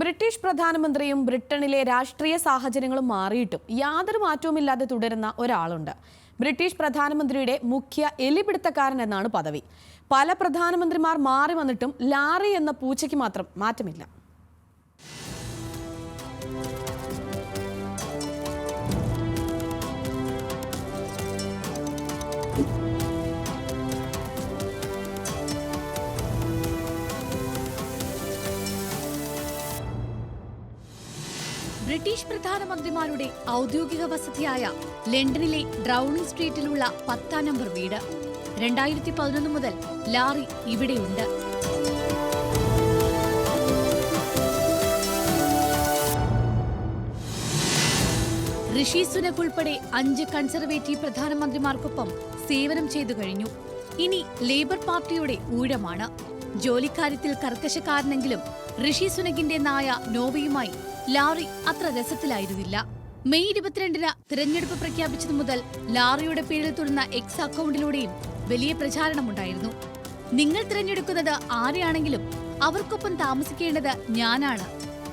British പ്രധാനമന്ത്രിയും ബ്രിട്ടനിലെ രാഷ്ട്രീയ സാഹചര്യങ്ങളും മാറിയിട്ടും യാതൊരു മാറ്റവുമില്ലാതെ തുടരുന്ന ഒരാളുണ്ട്. ബ്രിട്ടീഷ് പ്രധാനമന്ത്രിയുടെ മുഖ്യ എലിപിടുത്തക്കാരൻ എന്നാണ് പദവി. പല പ്രധാനമന്ത്രിമാർ മാറി വന്നിട്ടും ലാറി എന്ന പൂച്ചയ്ക്ക് മാത്രം മാറ്റമില്ല. ബ്രിട്ടീഷ് പ്രധാനമന്ത്രിമാരുടെ ഔദ്യോഗിക വസതിയായ ലണ്ടനിലെ ഡ്രൗണിംഗ് സ്ട്രീറ്റിലുള്ള പത്താം നമ്പർ വീട്. രണ്ടായിരത്തി പതിനൊന്ന് മുതൽ ലാറി ഇവിടെയുണ്ട്. ഋഷി സുനക് ഉൾപ്പെടെ അഞ്ച് കൺസർവേറ്റീവ് പ്രധാനമന്ത്രിമാർക്കൊപ്പം സേവനം ചെയ്തു കഴിഞ്ഞു. ഇനി ലേബർ പാർട്ടിയുടെ ഊഴമാണ്. ജോലിക്കാര്യത്തിൽ കർക്കശക്കാരനെങ്കിലും ഋഷി സുനകിന്റെ നായ നോവയുമായി ലാറി അത്ര രസത്തിലായിരുന്നില്ല. മെയ് ഇരുപത്തിരണ്ടിന് തിരഞ്ഞെടുപ്പ് പ്രഖ്യാപിച്ചതു മുതൽ ലാറിയുടെ പേരിൽ തുടർന്ന എക്സ് അക്കൗണ്ടിലൂടെയും വലിയ പ്രചാരണമുണ്ടായിരുന്നു. നിങ്ങൾ തിരഞ്ഞെടുക്കുന്നത് ആരെയാണെങ്കിലും അവർക്കൊപ്പം താമസിക്കേണ്ടത് ഞാനാണ്.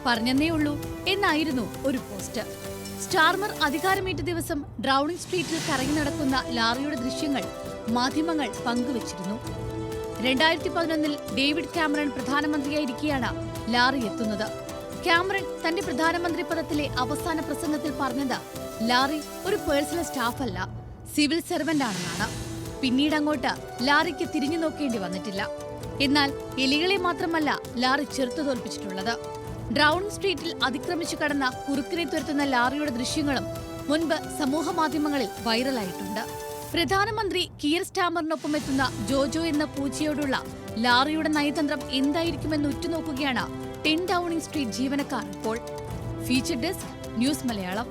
പറഞ്ഞെന്നേ ഉള്ളൂ എന്നായിരുന്നു ഒരു പോസ്റ്റ്. സ്റ്റാർമർ അധികാരമേറ്റ ദിവസം ഡ്രൗണിംഗ് സ്ട്രീറ്റിൽ കറങ്ങി നടക്കുന്ന ലാറിയുടെ ദൃശ്യങ്ങൾ മാധ്യമങ്ങൾ പങ്കുവച്ചിരുന്നു. രണ്ടായിരത്തി പതിനൊന്നിൽ ഡേവിഡ് ക്യാമറൺ പ്രധാനമന്ത്രിയായിരിക്കെയാണ് ലാറി എത്തുന്നത്. ക്യാമറൺ തന്റെ പ്രധാനമന്ത്രി പദത്തിലെ അവസാന പ്രസംഗത്തിൽ പറഞ്ഞത് ലാറി ഒരു പേഴ്സണൽ സ്റ്റാഫ് അല്ല സിവിൽ സെർവന്റ് ആണെന്നാണ് പിന്നീട് അങ്ങോട്ട് ലാറിക്ക് തിരിഞ്ഞു നോക്കേണ്ടി വന്നിട്ടില്ല. എന്നാൽ എലികളെ മാത്രമല്ല ലാറി ചെറുത്തു തോൽപ്പിച്ചിട്ടുള്ളത്. ഡ്രൗൺ സ്ട്രീറ്റിൽ അതിക്രമിച്ചു കടന്ന കുറുക്കിനെ തുരത്തുന്ന ലാറിയുടെ ദൃശ്യങ്ങളും മുൻപ് സമൂഹ മാധ്യമങ്ങളിൽ വൈറലായിട്ടുണ്ട്. പ്രധാനമന്ത്രി കിയർ സ്റ്റാമറിനൊപ്പം എത്തുന്ന ജോജോ എന്ന പൂച്ചയോടുള്ള ലാറിയുടെ നയതന്ത്രം എന്തായിരിക്കുമെന്ന് ഉറ്റുനോക്കുകയാണ് ടെൻ ഡൌണിംഗ് സ്ട്രീറ്റ് ജീവനക്കാർ. ഇപ്പോൾ ഫീച്ചർ ഡെസ്ക് ന്യൂസ് മലയാളം